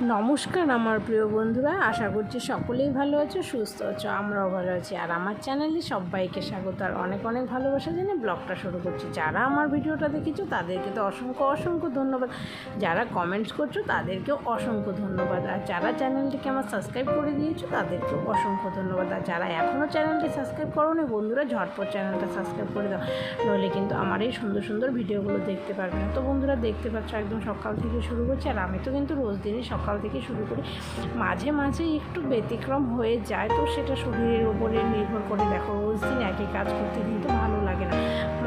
নমস্কার আমার প্রিয় বন্ধুরা, আশা করছি সকলেই ভালো আছো, সুস্থ আছো, আমরাও ভালো আছি। আর আমার চ্যানেলে সবাইকে স্বাগত। আর অনেক অনেক ভালোবাসা জেনে ব্লগটা শুরু করছি। যারা আমার ভিডিওটা দেখেছ, তাদেরকে তো অসংখ্য অসংখ্য ধন্যবাদ। যারা কমেন্টস করছ, তাদেরকেও অসংখ্য ধন্যবাদ। আর যারা চ্যানেলটিকে আমার সাবস্ক্রাইব করে দিয়েছ, তাদেরকেও অসংখ্য ধন্যবাদ। আর যারা এখনও চ্যানেলটি সাবস্ক্রাইব করোনি, বন্ধুরা, ঝটপট চ্যানেলটা সাবস্ক্রাইব করে দাও। নইলে কিন্তু আমার এই সুন্দর সুন্দর ভিডিওগুলো দেখতে পারবে না। তো বন্ধুরা, দেখতে পাচ্ছ, একদম সকাল থেকে শুরু করছি। আর আমি তো কিন্তু রোজ দিনই সকাল থেকে শুরু করি মাঝে মাঝে একটু ব্যতিক্রম হয়ে যায়, তো সেটা শরীরের উপরে নির্ভর করে। দেখো, রোজ দিন একই কাজ করতে কিন্তু ভালো লাগে না।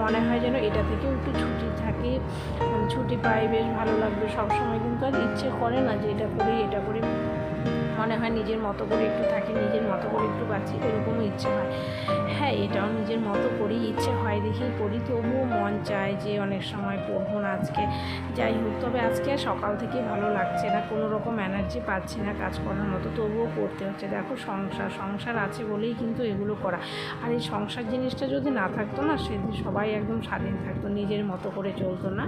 মনে হয় যেন এটা থেকেও একটু ছুটি থাকে। মানে ছুটি পাই, বেশ ভালো লাগবে। সবসময় কিন্তু আর ইচ্ছে করে না যে এটা করি এটা করি। মনে হয় নিজের মতো করে একটু থাকি, নিজের মতো করে একটু বাঁচি, এরকমও ইচ্ছে হয়। হ্যাঁ এটাও নিজের মতো করি ইচ্ছে হয় দেখেই করি। তবুও মন চায় যে অনেক সময় করব না আজকে। যাই হোক, তবে আজকে সকাল থেকে ভালো লাগছে না, কোনো রকম এনার্জি পাচ্ছি না কাজ করার মতো। তবুও করতে হচ্ছে। দেখো, সংসার সংসার আছে বলেই কিন্তু এগুলো করা। আর এই সংসার জিনিসটা যদি না থাকতো না সেদিন সবাই একদম স্বাধীন থাকতো, নিজের মতো করে চলতো না।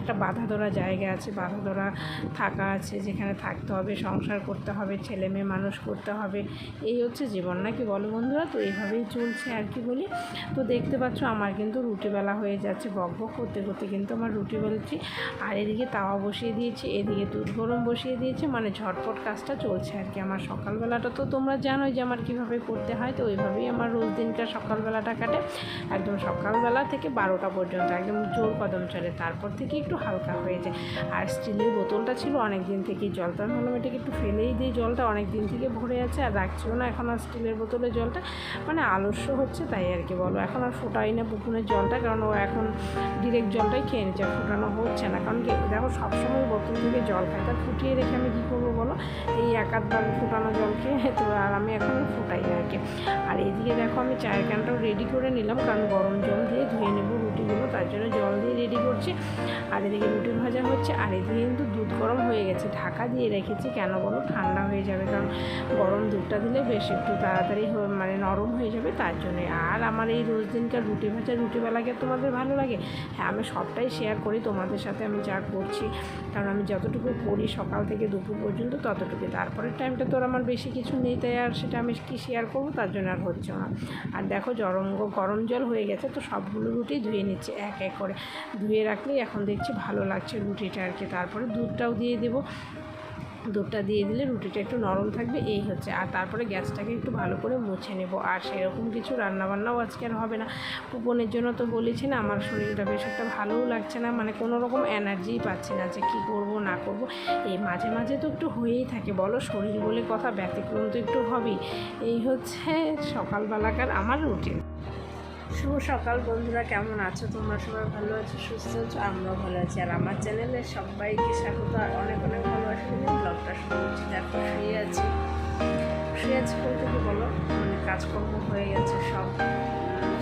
একটা বাধা ধরা জায়গা আছে, বাধা ধরা থাকা আছে, যেখানে থাকতে হবে, সংসার করতে হবে ছেলে মেয়ে মানুষ করতে হবে। এই হচ্ছে জীবন, নাকি বলো বন্ধুরা? তো এইভাবেই চলছে আর কি বলি? তো দেখতে পাচ্ছ আমার কিন্তু রুটিবেলা হয়ে যাচ্ছে, বক বক করতে করতে কিন্তু আমার রুটি বেলছি। আর এদিকে তাওয়া বসিয়ে দিয়েছি, এদিকে দুধ গরম বসিয়ে দিয়েছি মানে ঝটপট কাজটা চলছে আর কি। আমার সকালবেলাটা তো তোমরা জানোই যে আমার কীভাবে করতে হয়, তো ওইভাবেই আমার রোজ দিনকার সকালবেলাটা কাটে। একদম সকালবেলা থেকে বারোটা পর্যন্ত, একদম জোর কদম চলে। তারপর থেকে একটু হালকা হয়ে যায়। আর স্টিলের বোতলটা ছিল অনেক দিন থেকেই জল তো আমি ভাবলাম এটাকে একটু ফেলেই দিই জলটা অনেক দিন থেকে ভরে আছে আর রাখছিও না এখন আর স্টিলের বোতলে জলটা। মানে আলস্য হচ্ছে তাই আর কি বলো, এখন আর ফোটাই না পুকুরের জলটা কারণ ও এখন ডিরেক্ট জলটাই খেয়ে নিচ্ছে ফোটানো হচ্ছে না। কারণ কি দেখো সবসময় বোতল থেকে জল খাই তা ফুটিয়ে রেখে আমি কী করব বলো? এই এক আধবার ফোটানো জল খেয়ে তো আর আমি এখন ফোটাই আর কি। আর এদিকে দেখো আমি চায়ের ক্যানটাও রেডি করে নিলাম, কারণ গরম জল দিয়ে ধুয়ে নেব। আর এদিকে রুটি ভাজা হচ্ছে, আর এদিকে কিন্তু দুধ গরম হয়ে গেছে। ঢাকা দিয়ে রেখেছি, কেন বলো? ঠান্ডা হয়ে যাবে, কারণ গরম দুধটা দিলে বেশ একটু তাড়াতাড়ি মানে নরম হয়ে যাবে, তার জন্যে। আর আমার এই রোজ দিনকার রুটি ভাজা রুটিবেলাকে তোমাদের ভালো লাগে? হ্যাঁ আমি সবটাই শেয়ার করি, তোমাদের সাথে আমি যা করছি। কারণ আমি যতটুকু করি সকাল থেকে দুপুর পর্যন্ত ততটুকু তারপরের টাইমটা তো আমার বেশি কিছু নেই, তাই আর সেটা আমি কি শেয়ার করব? তার জন্য আর হচ্ছে না। আর দেখো গরম গরম জল হয়ে গেছে, তো সবগুলো রুটি ধুয়ে নিচ্ছে, এক এক করে। ধুয়ে রাখলেই এখন দেখছি ভালো লাগছে রুটিটা আর কি তারপরে দুধটাও দিয়ে দেবো। দুধটা দিয়ে দিলে রুটিটা একটু নরম থাকবে, এই হচ্ছে। আর তারপরে গ্যাসটাকে একটু ভালো করে মুছে নেব। আর সেরকম কিছু রান্নাবান্নাও আজকে আর হবে না। কুপনের জন্য তো বলেছি না, আমার শরীরটা বেশ একটা ভালোও লাগছে না। মানে কোনো রকম এনার্জিই পাচ্ছি না যে কী করব, না করব। এই মাঝে মাঝে তো একটু হয়েই থাকে। বলো, শরীর বলে কথা ব্যতিক্রম তো একটু হবেই। এই হচ্ছে সকালবেলাকার আমার রুটিন শুভ সকাল বন্ধুরা, কেমন আছো? তোমরা সবাই ভালো আছো, সুস্থ আছো? আমরাও ভালো আছি। আর আমার চ্যানেলে সবাইকে স্বাগত, আর অনেক অনেক ভালোবাসা। নিয়ে ব্লগটা শুরু করছি। দেখো, শুয়ে আছি। শুয়ে আছি বলতে কি বলো? মানে কাজকর্ম হয়ে গেছে সব।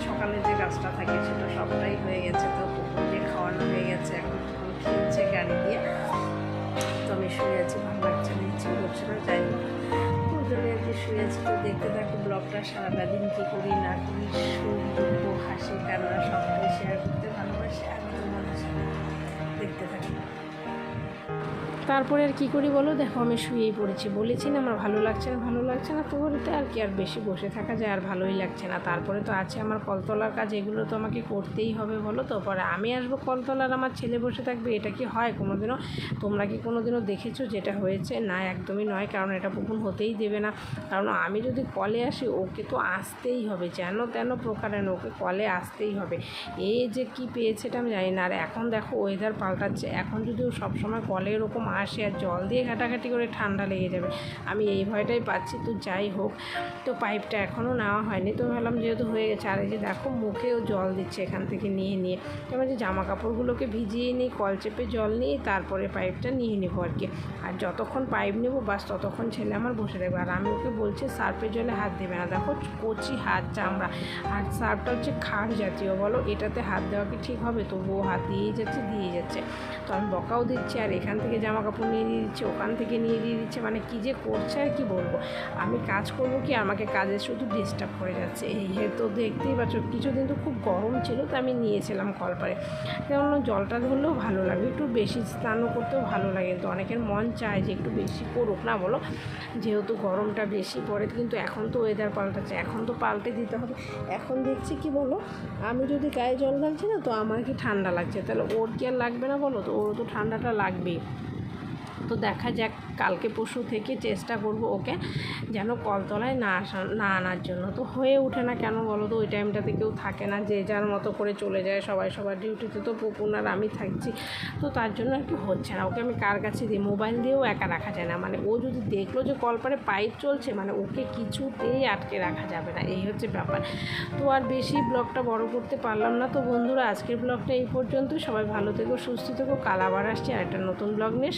সকালে যে কাজটা থাকে সেটা সবটাই থাকো সারাটা দিন কী করি, না করি সুখ দুঃখ, হাসি, কান্না সবটাই শেয়ার করতে ভালোবাসি আমি তোমাদের সাথে দেখতে থাকি তারপরে আর কী করি বলো? দেখো, আমি শুয়েই পড়েছি। বলেছি না, আমার ভালো লাগছে না, ভালো লাগছে না তো বলতে আর কি আর বেশি বসে থাকা যায় আর ভালোই লাগছে না। তারপরে তো আছে আমার কলতলার কাজ, এগুলো তো আমাকে করতেই হবে বলো তো? পরে আমি আসব কলতলার, আমার ছেলে বসে থাকবে, এটা কি হয় কোনোদিনও? তোমরা কি কোনোদিনও দেখেছ যেটা হয়েছে? না, একদমই নয়, কারণ এটা পুকুন হতেই দেবে না। কারণ আমি যদি কলে আসি, ওকে তো আসতেই হবে, যেন তেন প্রকারে ওকে কলে আসতেই হবে। এই যে কি পেয়েছে এটা আমি জানি না। আর এখন দেখো ওয়েদার পাল্টাচ্ছে। এখন যদি ও সবসময় কলে এরকম আসে আর জল দিয়ে ঘাটাঘাটি করে ঠান্ডা লেগে যাবে। আমি এই ভয়টাই পাচ্ছি, তো যাই হোক। তো পাইপটা এখনও নেওয়া হয়নি, তো ভাবলাম যেহেতু হয়ে গেছে, আর এই যে দেখো মুখেও জল দিচ্ছে এখান থেকে নিয়ে নিয়ে। এবার যে জামা কাপড়গুলোকে ভিজিয়ে নিই, কল চেপে জল নিয়ে তারপরে পাইপটা নিয়ে নেব আর কি। আর যতক্ষণ পাইপ নেব, বাস ততক্ষণ ছেলে আমার বসে থাকবে। আর আমি ওকে বলছি, সার্ফের জলে হাত দেবে না। দেখো কচি হাত চামড়া। আর সার্ফটা হচ্ছে খাড় জাতীয়, বলো। এটাতে হাত দেওয়া কি ঠিক হবে? তবুও হাত দিয়েই যাচ্ছে দিয়ে যাচ্ছে। তো আমি বকাও দিচ্ছি, আর এখান থেকে জামা কাপড় নিয়ে দিয়ে দিচ্ছে, ওখান থেকে নিয়ে দিয়ে দিচ্ছে মানে কী যে করছে আর কি বলব? আমি কাজ করব কি, আমাকে কাজে শুধু ডিস্টার্ব করে যাচ্ছে। এই তো দেখতেই পাচ্ছ, কিছুদিন তো খুব গরম ছিল, তো আমি নিয়েছিলাম কলপারে কেননা জলটা ধরলেও ভালো লাগে, একটু বেশি স্নানও করতেও ভালো লাগে। তো অনেকের মন চায় যে একটু বেশি করুক, না বলো? যেহেতু গরমটা বেশি পড়ে, কিন্তু এখন তো ওয়েদার পাল্টাচ্ছে, এখন তো পাল্টে দিতে হবে। এখন দেখছি কি বলো, আমি যদি গায়ে জল ঢালছি না, তো আমার কি ঠান্ডা লাগছে? তাহলে ওর কি আর লাগবে না বলো? তো ওরও তো ঠান্ডাটা লাগবেই। তো দেখা যাক কালকে পরশু থেকে চেষ্টা করব ওকে যেন কলতলায় না আসা, না আনার জন্য। তো হয়ে ওঠে না কেন বলো তো? ওই টাইমটাতে কেউ থাকে না, যে যার মতো করে চলে যায়, সবাই সবার ডিউটিতে তো পুকুন আর আমি থাকছি। তো তার জন্য কি হচ্ছে না। ওকে আমি কার কাছে দিই? মোবাইল দিয়েও একা রাখা যায় না। মানে ও যদি দেখল যে কলপারে পাইপ চলছে মানে ওকে কিছুতেই আটকে রাখা যাবে না। এই হচ্ছে ব্যাপার। তো আর বেশি ব্লগটা বড় করতে পারলাম না। তো বন্ধুরা, আজকের ব্লগটা এই পর্যন্ত সবাই ভালো থেকো, সুস্থ থেকো। কাল আবার আসছি আর একটা নতুন ব্লগ নিয়ে।